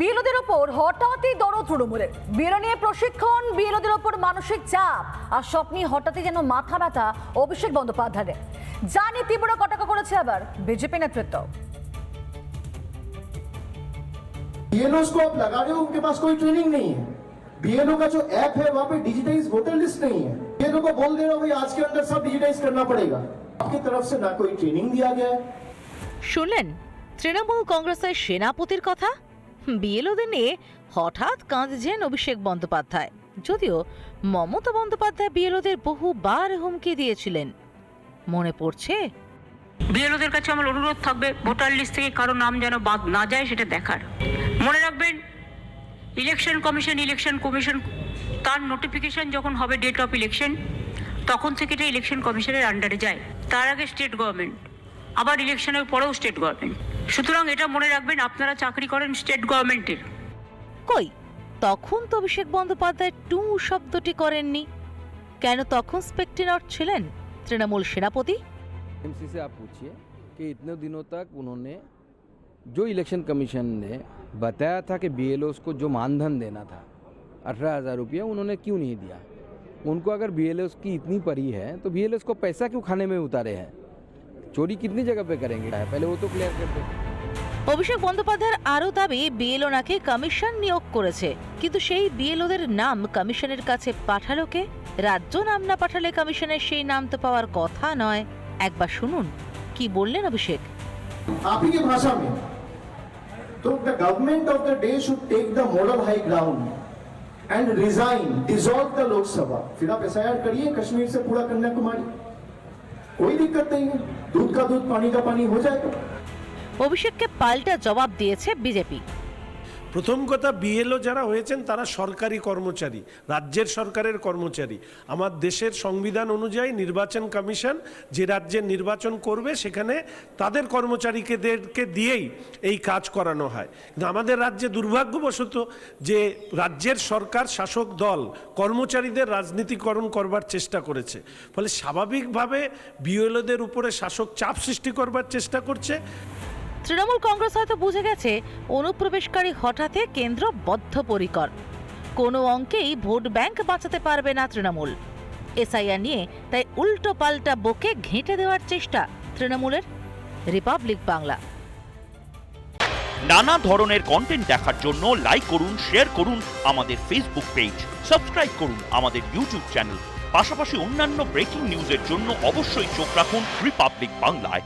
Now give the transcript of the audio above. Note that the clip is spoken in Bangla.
বিরোধীর ওপর হঠাৎই দরদ তৃণমূলের বিরো নিয়ে প্রশিক্ষণ বিরোধীর ওপর মানসিক চাপ আর স্বপ্নে হঠাৎই যেন মাথা ব্যথা অভিষেক বন্দ্যোপাধ্যায়ের জানি তীব্র কটাক্ষ করেছে আবার বিজেপি নেতৃত্ব बीएलओ को आप लगा रहे हो उनके पास कोई ट्रेनिंग नहीं है बीएलओ का जो ऐप है वहाँ पे डिजिटाइज वोटर लिस्ट नहीं है बीएलओ को बोल दे रहे हो भाई आज के अंदर सब डिजिटाइज करना पड़ेगा आपकी तरफ से ना कोई ट्रेनिंग दिया गया है শুনলেন তৃণমূল কংগ্রেসের সেনাপতির কথা বিএলওদের নিয়ে হঠাৎ কাঁদছেন অভিষেক বন্দ্যোপাধ্যায়। যদিও মমতা বন্দ্যোপাধ্যায় বিএলওদের বহুবার হুমকি দিয়েছিলেন। মনে পড়ছে? বিএলওদের কাছে আমার অনুরোধ থাকবে, ভোটার লিস্ট থেকে কারও নাম যেন বাদ না যায় সেটা দেখার। মনে রাখবেন ইলেকশন কমিশন ইলেকশন কমিশন তার নোটিফিকেশন যখন হবে ডেট অফ ইলেকশন তখন থেকে এটা ইলেকশন কমিশনের আন্ডারে যায়। তার আগে স্টেট গভর্নমেন্ট আবার ইলেকশনের পরেও স্টেট গভর্নমেন্ট সুতরাং এটা মনে রাখবেন আপনারা চাকরি করেন স্টেট গভর্নমেন্টের কই তখন তো অভিষেক বন্দ্যোপাধ্যায় টু শব্দটি করেননি কেন তখন স্পেক্টিনট ছিলেন তৃণমূল সেনাপতি एमसी से आप पूछिए कि इतने दिनों तक उन्होंने जो इलेक्शन कमीशन ने बताया था कि बी को जो मानधन देना था अठारह हज़ार रुपया उन्होंने क्यों नहीं दिया उनको अगर बी की इतनी परी है तो बी को पैसा क्यों खाने में उतारे हैं चोरी कितनी जगह पे करेंगे पहले वो तो क्लियर कर दे অভিষেক বন্দ্যোপাধ্যায়ের আরও দাবি বিএলও নাকি কমিশন নিয়োগ করেছে কিন্তু সেই বিএলওদের নাম কমিশনের কাছে পাঠালো কে রাজ্য নাম না পাঠালে কমিশনের সেই নাম তো পাওয়ার কথা নয় একবার শুনুন কি বললেন অভিষেক आप ही की भाषा में तो the government of the day should take the moral high ground and resign dissolve the Lok Sabha फिर आप एस करिए कश्मीर से पूरा कन्याकुमारी कोई दिक्कत नहीं है दूध का दूध पानी का पानी हो जाएगा অভিষেককে পাল্টা জবাব দিয়েছে বিজেপি। প্রথম কথা, বিএলও যারা হয়েছেন, তারা সরকারি কর্মচারী, রাজ্যের সরকারের কর্মচারী। আমার দেশের সংবিধান অনুযায়ী নির্বাচন কমিশন যে রাজ্যের নির্বাচন করবে, সেখানে তাদের কর্মচারীকেদেরকে দিয়েই এই কাজ করানো হয়। কিন্তু আমাদের রাজ্যে দুর্ভাগ্যবশত যে রাজ্যের সরকার, শাসক দল কর্মচারীদের রাজনীতিকরণ করবার চেষ্টা করেছে। ফলে স্বাভাবিকভাবে বিএলওদের উপরে শাসক চাপ সৃষ্টি করবার চেষ্টা করছে। তৃণমূল কংগ্রেস হয়তো বুঝে গেছে অনুপ্রবেশকারী হঠাতে কেন্দ্র বদ্ধপরিকর। কোনো অঙ্কেই ভোট ব্যাংক বাঁচাতে পারবে না তৃণমূল। এসআইআর নিয়ে তাই উল্টো পাল্টা বকে ঘেঁটে দেওয়ার চেষ্টা তৃণমূলের। রিপাবলিক বাংলা। নানা ধরনের কন্টেন্ট দেখার জন্য লাইক করুন শেয়ার করুন আমাদের ফেসবুক পেজ সাবস্ক্রাইব করুন আমাদের ইউটিউব চ্যানেল পাশাপাশি অন্যান্য ব্রেকিং নিউজের জন্য অবশ্যই চোখ রাখুন রিপাবলিক বাংলায়